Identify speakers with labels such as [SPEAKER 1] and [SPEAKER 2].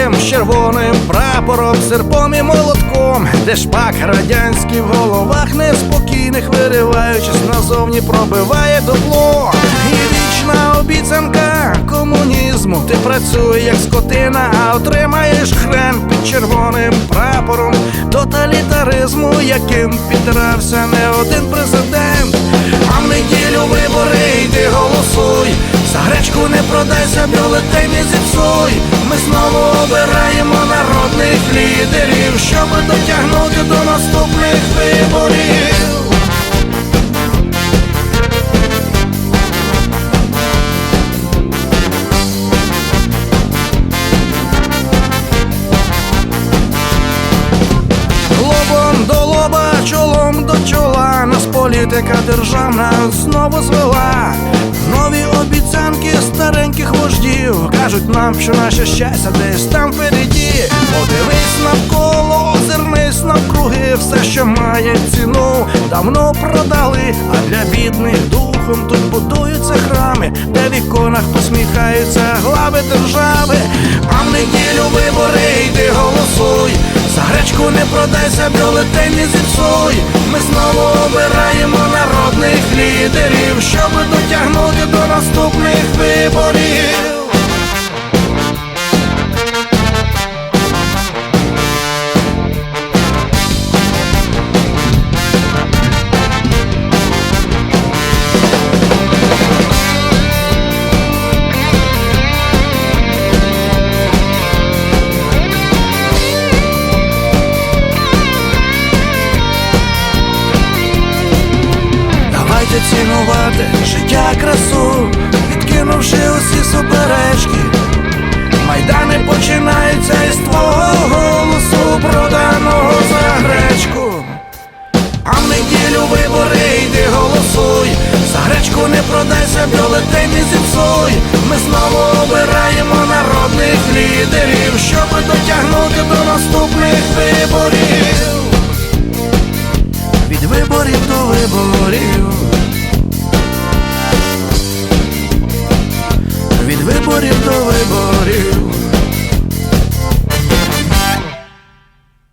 [SPEAKER 1] своїм червоним прапором, серпом і молотком, де шпак радянський в головах неспокійних, вириваючись назовні, пробиває добло. І вічна обіцянка комунізму. Ти працює як скотина, а отримаєш хрен під червоним прапором тоталітаризму, яким підрався не один президент. Не продайся, бюлетень не зіпсуй. Ми знову обираємо народних лідерів, щоб дотягнути до наступних виборів. До лоба, чолом до чола, нас політика державна знову звела. Нові обіцянки кажуть нам, що наше щастя десь там впереді. Подивись навколо, озирнись навкруги, все, що має ціну, давно продали, а для бідних духом тут будуються храми, де в віконах посміхаються глави держави. А в неділю вибори йди голосуй. За гречку не продайся, бюлетень не зіпсуй. Ми знову обираємо народних лідерів, щоб дотягнути до наступних виборів. цінувати життя красу, відкинувши усі суперечки, майдани починаються із твого голосу, проданого за гречку. А в неділю вибори йди голосуй, за гречку не продайся, бюлетень не зіпсуй. Ми знову обираємо народних лідерів, щоб дотягнути до наступних виборів. Від виборів до виборів.